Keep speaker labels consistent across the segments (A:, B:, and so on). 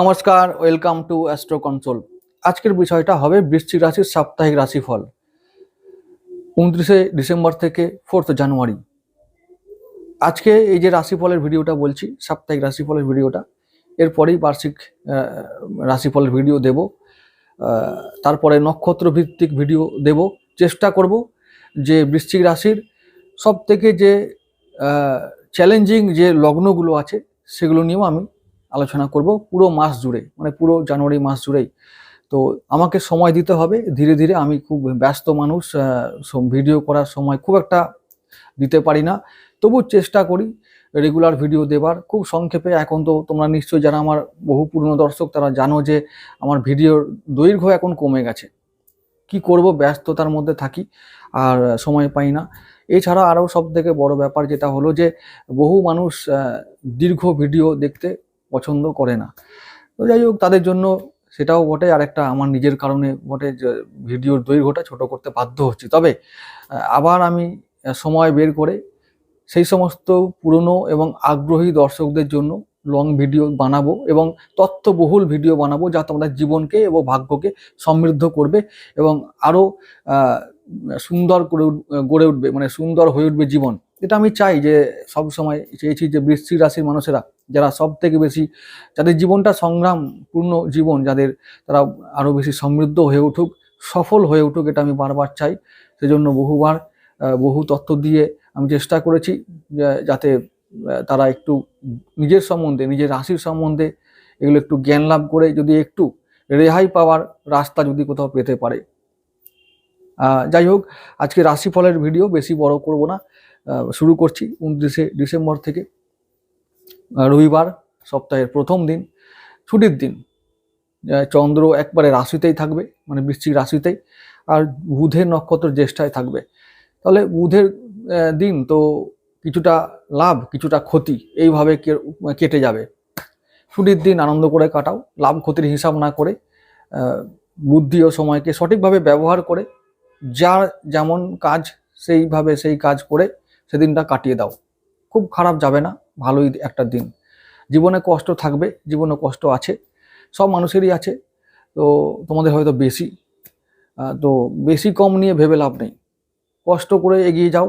A: নমস্কার, welcome to astro console. আজকের বিষয়টা হবে বৃশ্চিক রাশির সাপ্তাহিক রাশিফল, উনত্রিশে ডিসেম্বর থেকে ফোর্থ জানুয়ারি। আজকে এই যে রাশিফলের ভিডিওটা বলছি, সাপ্তাহিক রাশিফলের ভিডিওটা, এরপরেই বার্ষিক রাশিফলের ভিডিও দেব তারপরে নক্ষত্র ভিত্তিক ভিডিও দেব। চেষ্টা করব যে বৃশ্চিক রাশির সব থেকে যে চ্যালেঞ্জিং যে লগ্নগুলো আছে, সেগুলো নিয়েও আমি আলোচনা করব পুরো মাস জুড়ে মানে পুরো জানুয়ারি মাস জুড়েই। তো আমাকে সময় দিতে হবে, ধীরে ধীরে আমি খুব ব্যস্ত মানুষ ভিডিও করার সময় খুব একটা দিতে পারি না। তবু চেষ্টা করি রেগুলার ভিডিও দেবার। খুব সংক্ষেপে এখন তো তোমরা নিশ্চয়ই যারা আমার বহু পুরনো দর্শক, তারা জানো যে আমার ভিডিওর দৈর্ঘ্য এখন কমে গেছে। কি করব, ব্যস্ততার মধ্যে থাকি, আর সময় পাই না। এছাড়া আরও সব থেকে বড় ব্যাপার যেটা হলো যে বহু মানুষ দীর্ঘ ভিডিও দেখতে পছন্দ করে না। তো যাই হোক, তাদের জন্য সেটাও বটে। আর একটা আমার নিজের কারণে বটে ভিডিওর দৈর্ঘ্যটা ছোট করতে বাধ্য হচ্ছি। তবে আবার আমি সময় বের করে সেই সমস্ত পুরনো এবং আগ্রহী দর্শকদের জন্য লং ভিডিও বানাবো এবং তথ্যবহুল ভিডিও বানাবো যা তোমাদের জীবনকে এবং ভাগ্যকে সমৃদ্ধ করবে এবং আরও সুন্দর করে গড়ে উঠবে মানে সুন্দর হয়ে উঠবে জীবন। এটা আমি চাই যে সব সময় চেয়েছি যে বৃষ্টি রাশির মানুষেরা, যারা সব থেকে বেশি যাদের জীবনটা সংগ্রামপূর্ণ জীবন, যাদের তারা আরও বেশি সমৃদ্ধ হয়ে উঠুক, সফল হয়ে উঠুক, এটা আমি বারবার চাই। সেজন্য বহুবার বহু তথ্য দিয়ে আমি চেষ্টা করেছি যাতে তারা একটু নিজের সম্বন্ধে, নিজের রাশির সম্বন্ধে এগুলো একটু জ্ঞান লাভ করে যদি একটু রেহাই পাওয়ার রাস্তা যদি কোথাও পেতে পারে। যাই হোক, আজকে রাশিফলের ভিডিও বেশি বড় করব না। শুরু করছি উনত্রিশে ডিসেম্বর থেকে। রবিবার সপ্তাহের প্রথম দিন, ছুটির দিন। চন্দ্র একবারে রাশিতেই থাকবে মানে বৃশ্চিক রাশিতেই। আর বুধের নক্ষত্র জ্যেষ্ঠায় থাকবে। তাহলে বুধের দিন তো কিছুটা লাভ, কিছুটা ক্ষতি, এইভাবে কেটে যাবে। ছুটির দিন আনন্দ করে কাটাও, লাভ ক্ষতির হিসাব না করে বুদ্ধি ও সময়কে সঠিকভাবে ব্যবহার করে, যার যেমন কাজ, সেইভাবে সেই কাজ করে সেদিনটা কাটিয়ে দাও। খুব খারাপ যাবে না, ভালোই একটা দিন। জীবনে কষ্ট থাকবে, জীবনে কষ্ট আছে, সব মানুষেরই আছে। তো তোমাদের হয়তো বেশি তো বেশি কম নিয়ে ভেবে লাভ নেই। কষ্ট করে এগিয়ে যাও,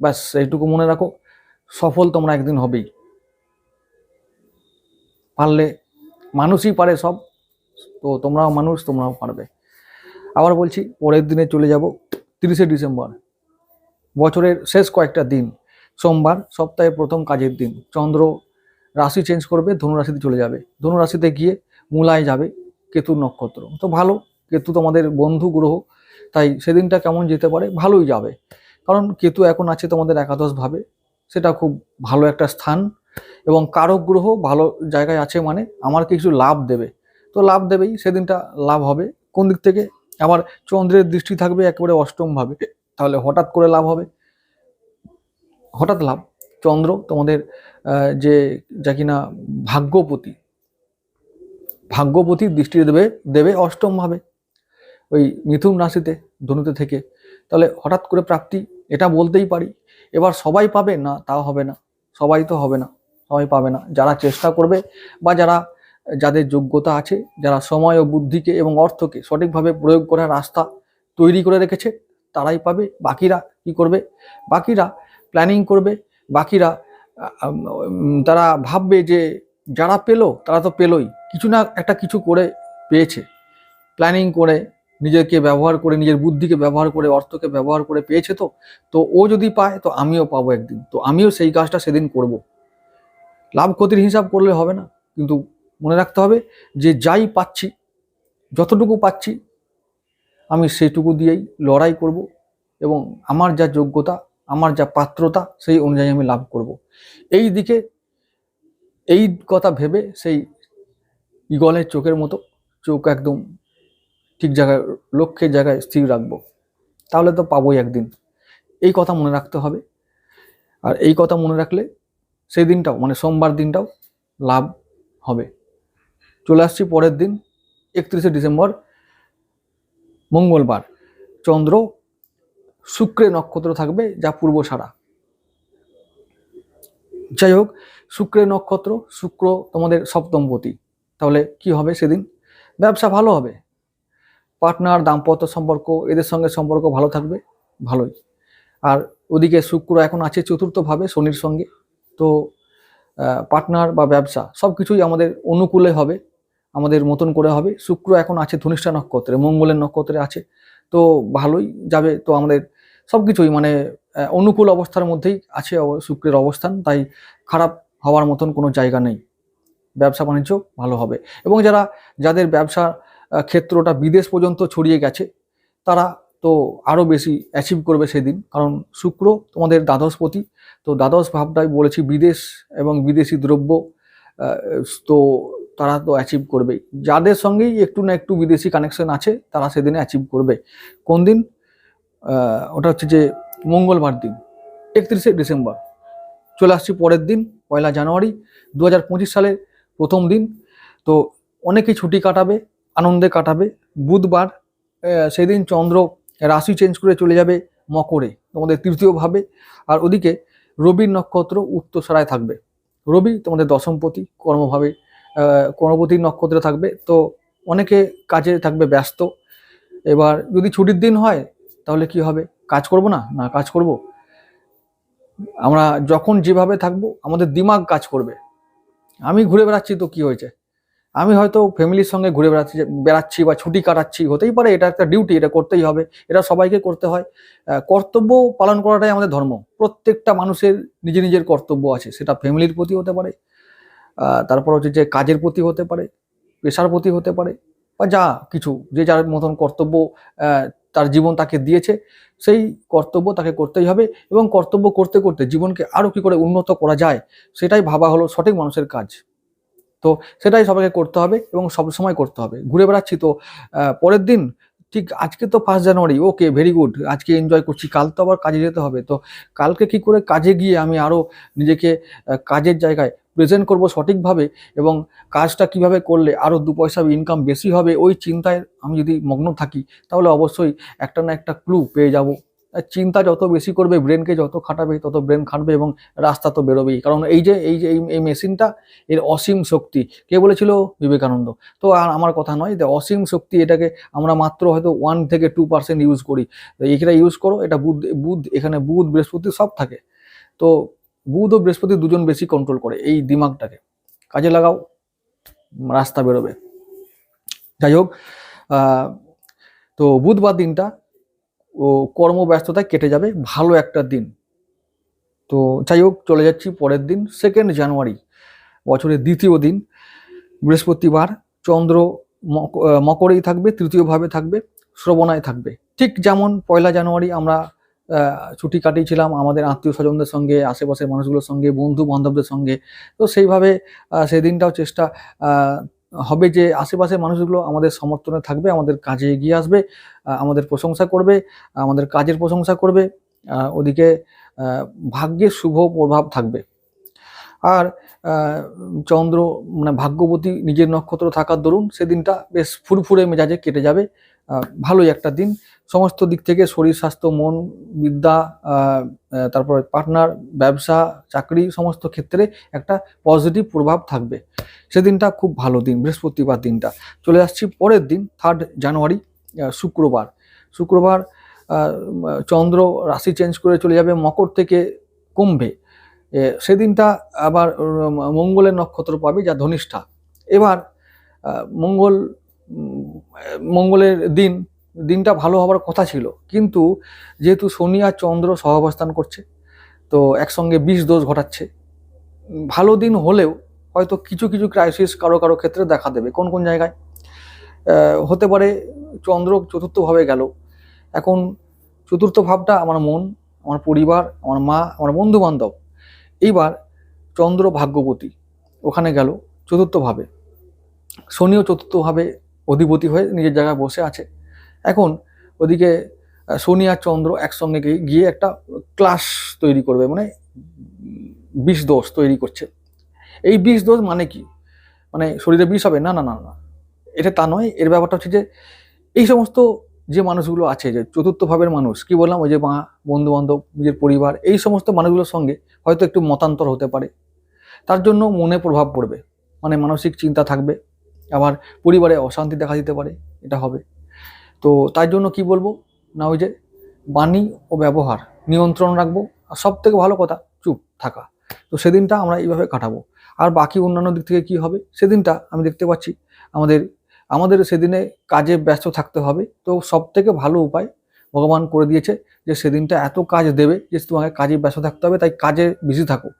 A: ব্যাস, এইটুকু মনে রাখো, সফল তোমরা একদিন হবেই। পারলে মানুষই পারে সব, তো তোমরাও মানুষ, তোমরাও পারবে। আবার বলছি, পরের দিনে চলে যাব, তিরিশে ডিসেম্বর। বছরের শেষ কয়েকটা দিন, সোমবার সপ্তাহের প্রথম কাজের দিন, চন্দ্র রাশি চেঞ্জ করবে ধনুরাশিতে চলে যাবে। ধনুরাশিতে গিয়ে মূলায় যাবে কেতুর নক্ষত্র। তো ভালো, কেতু তোমাদের বন্ধু গ্রহ, তাই সেদিনটা কেমন যেতে পারে? ভালোই যাবে। কারণ কেতু এখন আছে তোমাদের একাদশ ভাবে, সেটা খুব ভালো একটা স্থান এবং কারক গ্রহ ভালো জায়গায় আছে মানে আমার কিছু লাভ দেবে। তো লাভ দেবেই, সেদিনটা লাভ হবে। কোন দিক থেকে? আবার চন্দ্রের দৃষ্টি থাকবে একেবারে অষ্টম ভাবে। তাহলে হঠাৎ করে লাভ হবে? হঠাৎ লাভ। চন্দ্র, তোমাদের যে, যা কিনা ভাগ্যপতি ভাগ্যপতি দৃষ্টি দেবে দেবে অষ্টম ভাবে, ওই মিথুন রাশিতে, ধনুতে থেকে। তাহলে হঠাৎ করে প্রাপ্তি, এটা বলতেই পারি। এবার সবাই পাবে? না তাও হবে না। সবাই তো হবে না। সবাই পাবে না। যারা চেষ্টা করবে বা যারা, যাদের যোগ্যতা আছে, যারা সময় ও বুদ্ধিকে এবং অর্থকে সঠিকভাবে প্রয়োগ করার রাস্তা তৈরি করে রেখেছে তারাই পাবে, বাকিরা কি করবে? বাকিরা প্ল্যানিং করবে, বাকিরা তারা ভাববে যে যারা পেল, তারা তো পেলোই। কিছু না একটা কিছু করে পেয়েছে। প্ল্যানিং করে নিজেকে ব্যবহার করে, নিজের বুদ্ধিকে ব্যবহার করে, অর্থকে ব্যবহার করে পেয়েছে তো তো ও যদি পায়, তো আমিও পাবো একদিন। তো আমিও সেই কাজটা সেদিন করব। লাভ ক্ষতির হিসাব করলে হবে না, কিন্তু মনে রাখতে হবে যে যাই পাচ্ছি, যতটুকু পাচ্ছি আমি সেইটুকু দিয়েই লড়াই করব এবং আমার যা যোগ্যতা, আমার যা পাত্রতা, সেই অনুযায়ী আমি লাভ করব। এই দিকে, এই কথা ভেবে সেই ইগলের চোখের মতো চোখ একদম ঠিক জায়গায়, লক্ষ্যের জায়গায় স্থির রাখব। তাহলে তো পাবোই একদিন। এই কথা মনে রাখতে হবে। আর এই কথা মনে রাখলে সেই দিনটাও মানে সোমবার দিনটাও লাভ হবে। চলে আসছি পরের দিন, একত্রিশে ডিসেম্বর। মঙ্গলবার, চন্দ্র শুক্রে নক্ষত্র থাকবে যা পূর্ব সারা। যাই হোক শুক্রের নক্ষত্র, শুক্র তোমাদের সপ্তমপতি তাহলে কি হবে সেদিন? ব্যবসা ভালো হবে। পার্টনার, দাম্পত্য সম্পর্ক, এদের সঙ্গে সম্পর্ক ভালো থাকবে, ভালোই। আর ওদিকে শুক্র এখন আছে চতুর্থভাবে, শনির সঙ্গে। তো পার্টনার বা ব্যবসা সব কিছুই আমাদের অনুকূলে হবে। আমাদের মতন করে হবে। শুক্র এখন আছে ধনিষ্ঠা নক্ষত্রে, মঙ্গলের নক্ষত্রে আছে। তো ভালোই যাবে। তো আমাদের সব কিছুই মানে অনুকূল অবস্থার মধ্যেই আছে শুক্রের অবস্থান। তাই খারাপ হওয়ার মতন কোনো জায়গা নেই। ব্যবসা বাণিজ্য ভালো হবে। এবং যারা, যাদের ব্যবসা ক্ষেত্রটা বিদেশ পর্যন্ত ছড়িয়ে গেছে, তারা তো আরও বেশি অ্যাচিভ করবে সেদিন। কারণ শুক্র তোমাদের দ্বাদশপতি। তো দ্বাদশ ভাবটাই বলেছি বিদেশ এবং বিদেশি দ্রব্য তো তারা তো অ্যাচিভ করবেই যাদের সঙ্গেই একটু না একটু বিদেশি কানেকশন আছে, তারা সেদিনে অ্যাচিভ করবে। কোন দিন? ওটা হচ্ছে যে মঙ্গলবার দিন, একত্রিশে ডিসেম্বর। চলে আসছি পরের দিন, পয়লা জানুয়ারি দু হাজার পঁচিশ সালের প্রথম দিন। তো অনেকেই ছুটি কাটাবে, আনন্দে কাটাবে। বুধবার সেদিন চন্দ্র রাশি চেঞ্জ করে চলে যাবে মকরে, তোমাদের তৃতীয়ভাবে আর ওদিকে রবির নক্ষত্র উত্তরসরায় থাকবে। রবি তোমাদের দশমপতি, কর্মভাবে কর্মপতির নক্ষত্রে থাকবে। তো অনেকে কাজে থাকবে ব্যস্ত। এবার যদি ছুটির দিন হয়, তাহলে কি হবে? কাজ করব না? না, কাজ করব। আমরা যখন যেভাবে থাকব, আমাদের দিমাগ কাজ করবে। আমি ঘুরে বেড়াচ্ছি তো কি হয়েছে? আমি হয়তো ফ্যামিলির সঙ্গে ঘুরে বেড়াচ্ছি বেড়াচ্ছি বা ছুটি কাটাচ্ছি, হতেই পারে এটা একটা ডিউটি এটা করতেই হবে। এটা সবাইকে করতে হয়। কর্তব্য পালন করাটাই আমাদের ধর্ম। প্রত্যেকটা মানুষের নিজের নিজের কর্তব্য আছে। সেটা ফ্যামিলির প্রতি হতে পারে তারপর হচ্ছে যে কাজের প্রতি হতে পারে, পেশার প্রতি হতে পারে, বা যা কিছু, যে যার মতন কর্তব্য তার জীবন তাকে দিয়েছে, সেই কর্তব্য তাকে করতেই হবে এবং কর্তব্য করতে করতে জীবনকে আরও কি করে উন্নত করা যায়, সেটাই ভাবা হলো সঠিক মানুষের কাজ। তো সেটাই সবাইকে করতে হবে এবং সব সময় করতে হবে। ঘুরে বেড়াচ্ছি তো পরের দিন, ঠিক আজকে তো first January okay very good আজকে এনজয় করছি, কাল তো আবার কাজে যেতে হবে। তো কালকে কি করে কাজে গিয়ে আমি আরও নিজেকে কাজের জায়গায় প্রেজেন্ট করব সঠিকভাবে এবং কাজটা কীভাবে করলে আরও দু পয়সা ইনকাম বেশি হবে, ওই চিন্তায় আমি যদি মগ্ন থাকি, তাহলে অবশ্যই একটা না একটা ক্লু পেয়ে যাব। চিন্তা যত বেশি করবে ব্রেনকে যত খাটাবে, তত ব্রেন খাটবে এবং রাস্তা তো বেরোবেই। কারণ এই যে এই যে, এই- মেশিনটা এর অসীম শক্তি। কে বলেছিল? বিবেকানন্দ। তো আর আমার কথা নয় যে অসীম শক্তি এটাকে আমরা মাত্র হয়তো ওয়ান থেকে টু পার্সেন্ট ইউজ করি। এইটা ইউজ করো, এটা বুধ বুধ এখানে বুধ, বৃহস্পতি সব থাকে। তো বুধ ও বৃহস্পতি দুজন বেশি কন্ট্রোল করে এই দিমাগটাকে। কাজে লাগাও, রাস্তা বেরোবে। যাই হোক তো বুধবার দিনটা ও কর্মব্যস্ততায় কেটে যাবে, ভালো একটা দিন। তো যাই হোক, চলে যাচ্ছি পরের দিন সেকেন্ড জানুয়ারি বছরের দ্বিতীয় দিন। বৃহস্পতিবার চন্দ্র মক- মকরেই থাকবে, তৃতীয়ভাবে থাকবে, শ্রবণায় থাকবে। ঠিক যেমন পয়লা জানুয়ারি আমরা ছুটি কাটিয়েছিলাম আমাদের আত্মীয় স্বজনদের সঙ্গে আশেপাশের মানুষগুলোর সঙ্গে বন্ধু বান্ধবদের সঙ্গে। তো সেইভাবে আহ, সেই দিনটাও চেষ্টা হবে যে আশেপাশের মানুষগুলো আমাদের সমর্থনে থাকবে আমাদের কাজে এগিয়ে আসবে আমাদের প্রশংসা করবে আমাদের কাজের প্রশংসা করবে ওদিকে ভাগ্যের শুভ প্রভাব থাকবে। আর চন্দ্র মানে ভাগ্যবতী নিজের নক্ষত্র থাকার দরুন সেদিনটা বেশ ফুরফুরে মেজাজে কেটে যাবে। ভালোই একটা দিন। সমস্ত দিক থেকে শরীর স্বাস্থ্য মন বিদ্যা তারপরে পার্টনার ব্যবসা চাকরি সমস্ত ক্ষেত্রে একটা পজিটিভ প্রভাব থাকবে। সেদিনটা খুব ভালো দিন বৃহস্পতিবার দিনটা। চলে আসছি পরের দিন থার্ড জানুয়ারি শুক্রবার। শুক্রবার চন্দ্র রাশি চেঞ্জ করে চলে যাবে মকর থেকে কুম্ভে। এ, সেদিনটা আবার মঙ্গলের নক্ষত্র পাবে যা ধনিষ্ঠা। এবার মঙ্গল মঙ্গলের দিন, দিনটা ভালো হওয়ার কথা ছিল। কিন্তু যেহেতু শনি আর চন্দ্র সহাবস্থান করছে, তো একসঙ্গে বিষ দোষ ঘটাচ্ছে, ভালো দিন হলেও হয়তো কিছু কিছু ক্রাইসিস কারও কারও ক্ষেত্রে দেখা দেবে। কোন কোন জায়গায়? হতে পারে চন্দ্র চতুর্থভাবে গেল। এখন চতুর্থ ভাবটা আমার মন, আমার পরিবার, আমার মা, আমার বন্ধু বান্ধব এইবার চন্দ্র ভাগ্যবতী, ওখানে গেল চতুর্থভাবে। শনিও চতুর্থভাবে অধিপতি হয়ে নিজের জায়গায় বসে আছে। এখন ওদিকে শনি আর চন্দ্র একসঙ্গে গিয়ে একটা ক্লাস তৈরি করবে মানে বিষ দোষ তৈরি করছে। এই বিষ দোষ মানে কি? মানে শরীরে বিষ হবে? না না না না। এটা তা নয়, এর ব্যাপারটা হচ্ছে যে, এই সমস্ত যে মানুষগুলো আছে, যে চতুর্থ ভাবের মানুষ, কি বললাম, ওই যে মা বন্ধু বান্ধব নিজের পরিবার, এই সমস্ত মানুষগুলোর সঙ্গে হয়তো একটু মতান্তর হতে পারে। তার জন্য মনে প্রভাব পড়বে মানে মানসিক চিন্তা থাকবে। আবার পরিবারে অশান্তি দেখা দিতে পারে, এটা হবে। তো তাই জন্য কি বলব? না, ওই যে বাণী ও ব্যবহার নিয়ন্ত্রণ রাখব, আর সব থেকে ভালো কথা, চুপ থাকা। তো সেদিনটা আমরা এইভাবে কাটাবো। আর বাকি অন্যান্য দিক থেকে কি হবে? সেদিনটা আমি দেখতে পাচ্ছি, আমাদের আমাদের সেদিনে কাজে ব্যস্ত থাকতে হবে। তো সব থেকে ভালো উপায় ভগবান করে দিয়েছে যে সেদিনটা এত কাজ দেবে যে তোমাকে কাজে ব্যস্ত থাকতে হবে, তাই কাজে বিজি থাকো।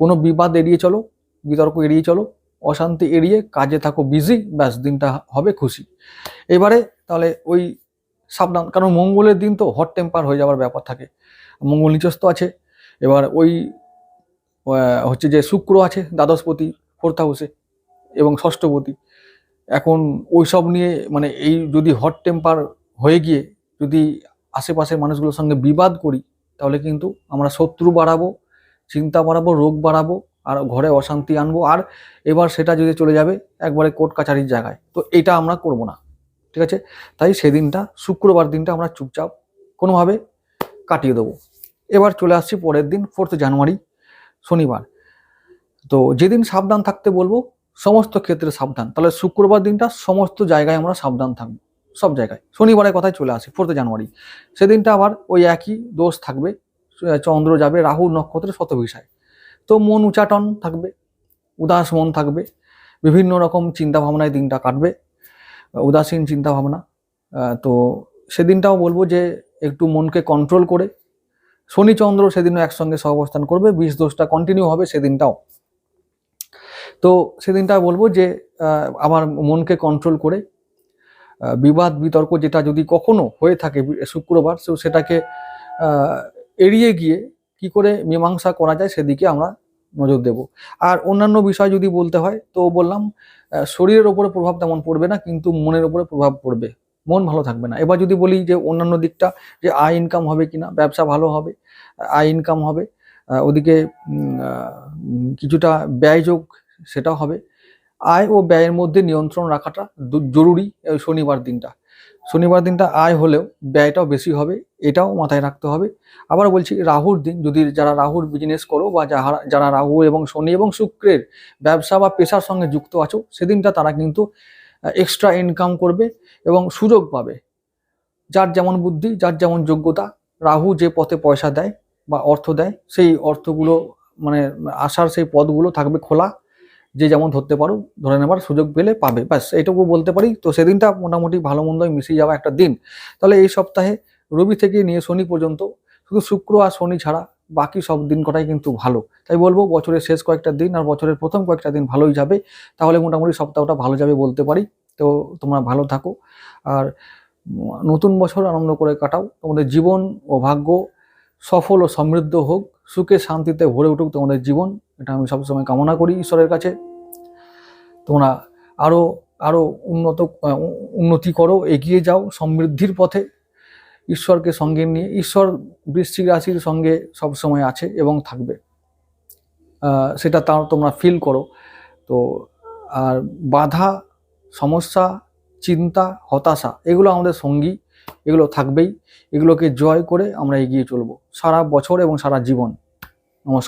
A: কোনো বিবাদ এড়িয়ে চলো, বিতর্ক এড়িয়ে চলো অশান্তি এড়িয়ে কাজে থাকো বিজি ব্যাস, দিনটা হবে খুশি। এবারে তাহলে ওই সাবধান, কারণ মঙ্গলের দিন তো হট টেম্পার হয়ে যাওয়ার ব্যাপার থাকে। মঙ্গল নিচস্থ আছে। এবার ওই হচ্ছে যে শুক্র আছে, দ্বাদশপতি ফোর্থ হাউসে এবং ষষ্ঠপতি। এখন ওই সব নিয়ে মানে এই যদি হট টেম্পার হয়ে গিয়ে যদি আশেপাশের মানুষগুলোর সঙ্গে বিবাদ করি, তাহলে কিন্তু আমরা শত্রু বাড়াবো, চিন্তা বাড়াবো, রোগ বাড়াবো আর ঘরে অশান্তি আনব। আর এবার সেটা যদি চলে যাবে একবারে কোর্ট কাছারির জায়গায়, তো এটা আমরা করব না, ঠিক আছে? তাই সেদিনটা, শুক্রবার দিনটা আমরা চুপচাপ কোনোভাবে কাটিয়ে দেবো। এবার চলে আসছি পরের দিন ফোর্থ জানুয়ারি শনিবার। তো যেদিন সাবধান থাকতে বলব, সমস্ত ক্ষেত্রে সাবধান। তাহলে শুক্রবার দিনটা সমস্ত জায়গায় আমরা সাবধান থাকব, সব জায়গায়। শনিবারের কথায় চলে আসি ফোর্থ জানুয়ারি সেদিনটা আবার ওই একই দোষ থাকবে, চন্দ্র যাবে রাহু নক্ষত্রের শতভিসায়। তো মন উচাটন থাকবে, উদাস মন থাকবে, বিভিন্ন রকম চিন্তা ভাবনায় দিনটা কাটবে, উদাসীন চিন্তা ভাবনা তো সেদিনটাও বলব যে একটু মনকে কন্ট্রোল করে শনি চন্দ্র সেদিনও একসঙ্গে সহাবস্থান করবে বিষ দোষটা কন্টিনিউ হবে সেদিনটাও। তো সেদিনটা বলব যে আমার মনকে কন্ট্রোল করে বিবাদ বিতর্ক যেটা যদি কখনো হয়ে থাকে শুক্রবার, তো সেটাকে এড়িয়ে গিয়ে কি করে মীমাংসা করা যায় সেদিকে আমরা নজর দেব। আর অন্যান্য বিষয় যদি বলতে হয়, তো বললাম শরীরের ওপরে প্রভাব তেমন পড়বে না, কিন্তু মনের ওপরে প্রভাব পড়বে। মন ভালো থাকবে না। এবার যদি বলি যে অন্যান্য দিকটা, যে আয় ইনকাম হবে কিনা, ব্যবসা ভালো হবে, আয় ইনকাম হবে ওদিকে কিছুটা ব্যয়যোগ সেটাও হবে। আয় ও ব্যয়ের মধ্যে নিয়ন্ত্রণ রাখাটা জরুরি শনিবার দিনটা। শনিবার দিনটা আয় হলেও ব্যয়টাও বেশি হবে, এটাও মাথায় রাখতে হবে। আবার বলছি, রাহুর দিন, যদি যারা রাহুর বিজনেস করো বা যারা যারা রাহু এবং শনি এবং শুক্রের ব্যবসা বা পেশার সঙ্গে যুক্ত আছো, সেদিনটা তারা কিন্তু এক্সট্রা ইনকাম করবে এবং সুযোগ পাবে। যার যেমন বুদ্ধি, যার যেমন যোগ্যতা, রাহু যে পথে পয়সা দেয় বা অর্থ দেয়, সেই অর্থগুলো মানে আসার সেই পথগুলো থাকবে খোলা। যে যেমন ধরতে পারো, ধরে নেবার সুযোগ পেলে পাবে। ব্যাস, এইটুকু বলতে পারি। তো সেদিনটা মোটামুটি ভালো মন্দই মিশিয়ে যাওয়া একটা দিন। তাহলে এই সপ্তাহে রবি থেকে নিয়ে শনি পর্যন্ত শুধু শুক্র আর শনি ছাড়া বাকি সব দিন কটাই কিন্তু ভালো। তাই বলব, বছরের শেষ কয়েকটা দিন আর বছরের প্রথম কয়েকটা দিন ভালোই যাবে। তাহলে মোটামুটি সপ্তাহটা ভালো যাবে বলতে পারি। তো তোমরা ভালো থাকো। আর নতুন বছর আনন্দ করে কাটাও। তোমাদের জীবন ও ভাগ্য সফল ও সমৃদ্ধ হোক। সুখে শান্তিতে ভরে উঠুক তোমাদের জীবন। এটা আমি সবসময় কামনা করি ঈশ্বরের কাছে। তোমরা আরও আরও উন্নত উন্নতি করো, এগিয়ে যাও সমৃদ্ধির পথে। ঈশ্বরকে সঙ্গে নিয়ে, ঈশ্বর বৃশ্চিক রাশির সঙ্গে সবসময় আছে এবং থাকবে। সেটা তা তোমরা ফিল করো। তো আর বাধা, সমস্যা, চিন্তা, হতাশা, এগুলো আমাদের সঙ্গী, এগুলো থাকবেই। এগুলোকে জয় করে আমরা এগিয়ে চলবো। সারা বছর এবং সারা জীবন। নমস্কার।